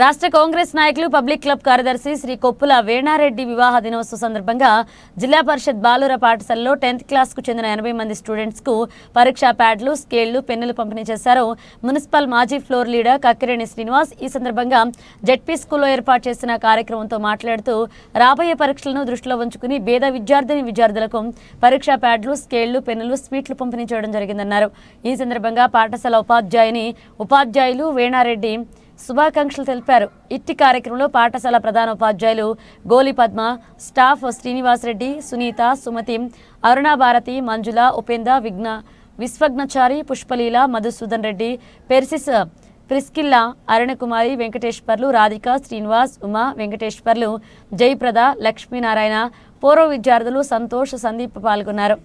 రాష్ట్ర కాంగ్రెస్ నాయకులు public club కార్యదర్శి శ్రీ కొప్పుల వేణారెడ్డి వివాహ దినోత్సవ సందర్భంగా జిల్లా పరిషత్ బాలుర పాఠశాలలో టెన్త్ క్లాస్కు చెందిన ఎనభై మంది స్టూడెంట్స్కు పరీక్షా ప్యాడ్లు స్కేళ్ళు పెన్నులు పంపిణీ చేశారు. మున్సిపల్ మాజీ ఫ్లోర్ లీడర్ కక్కిరేణి శ్రీనివాస్ ఈ సందర్భంగా జెడ్పీ స్కూల్లో ఏర్పాటు చేసిన కార్యక్రమంతో మాట్లాడుతూ రాబోయే పరీక్షలను దృష్టిలో ఉంచుకుని పేద విద్యార్థిని విద్యార్థులకు పరీక్షా ప్యాడ్లు స్కేళ్ళు పెన్నులు స్వీట్లు పంపిణీ చేయడం జరిగిందన్నారు. ఈ సందర్భంగా పాఠశాల ఉపాధ్యాయుని ఉపాధ్యాయులు వేణారెడ్డి శుభాకాంక్షలు తెలిపారు. ఇట్టి కార్యక్రమంలో పాఠశాల ప్రధాన ఉపాధ్యాయులు Goli Padma staff Srinivasa Reddy Sunitha Sumathi Arunabharathi Manjula Upendra Vighna Vishwagnachari Pushpaleela Madhusudan Reddy Persis Priscilla Arunakumari Venkateswarlu Radhika Srinivas Uma Venkateswarlu Jayaprada Lakshminarayana పూర్వ విద్యార్థులు సంతోష్ సందీప్ పాల్గొన్నారు.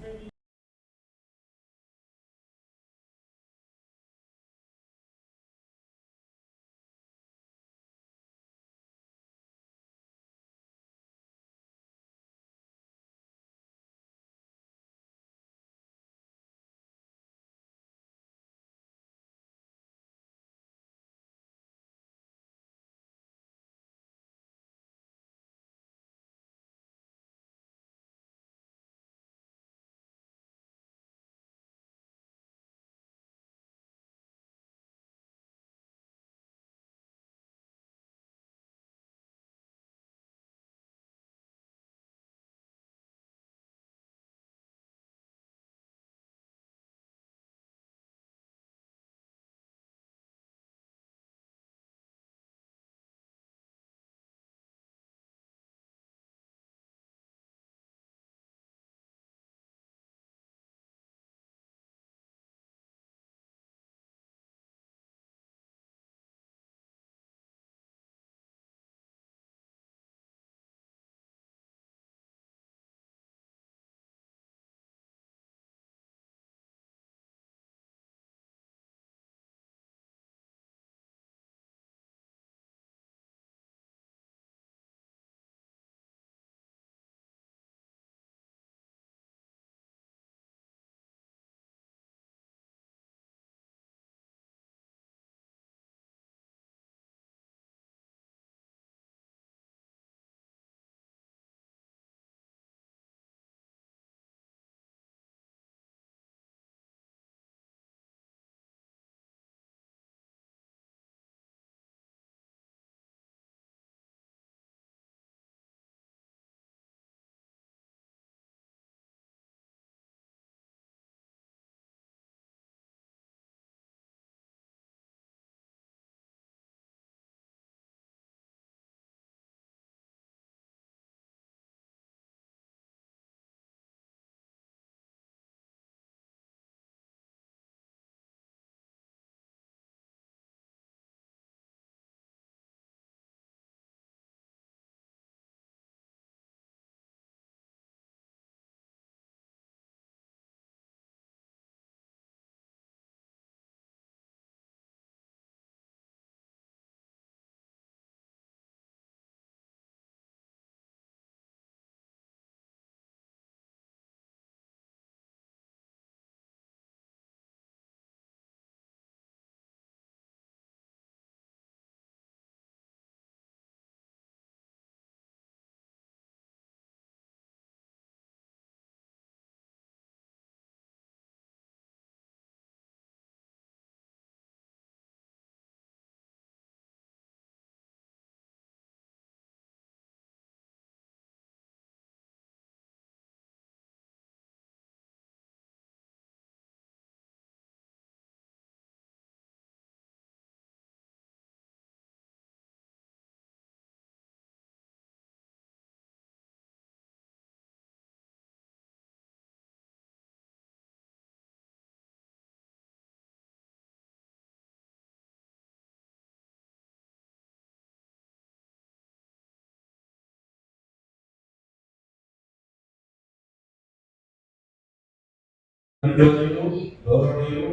గౌరవనీయులు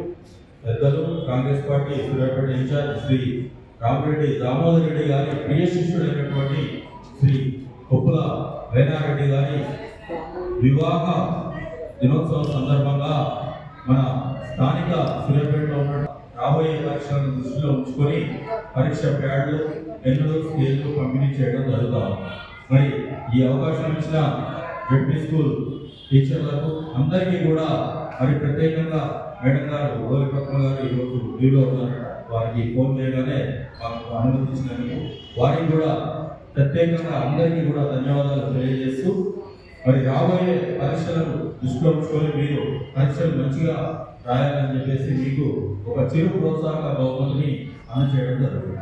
పెద్దలు Congress party Suryapet in charge Shri Rama Reddy Damodar Reddy గారి ప్రియ శిష్యుడైనటువంటి శ్రీ కొప్పుల వేనారెడ్డి గారి వివాహ దినోత్సవం సందర్భంగా మన స్థానిక సూర్యాపేటలో ఉన్న రాబోయే పరీక్షలను దృష్టిలో ఉంచుకొని పరీక్ష ప్యాడ్లు పెన్నులు స్కేళ్ళు పంపిణీ చేయడం జరుగుతా మరి ఈ అవకాశం ఇచ్చిన జడ్పీ స్కూల్ టీచర్లకు అందరికీ కూడా మరి ప్రత్యేకంగా మేడం గారు గౌరీ పక్కన గారు ఈరోజు లీవ్లో ఉన్నారు. వారికి ఫోన్ చేయగానే మాకు అనుమతించినందుకు వారికి కూడా ప్రత్యేకంగా అందరికీ కూడా ధన్యవాదాలు తెలియజేస్తూ మరి రాబోయే పరీక్షలను దృష్టిలో ఉంచుకొని మీరు పరీక్షలు మంచిగా రాయాలని చెప్పేసి మీకు ఒక చిరు ప్రోత్సాహక బహుమతిని అందజేయడం జరుగుతుంది.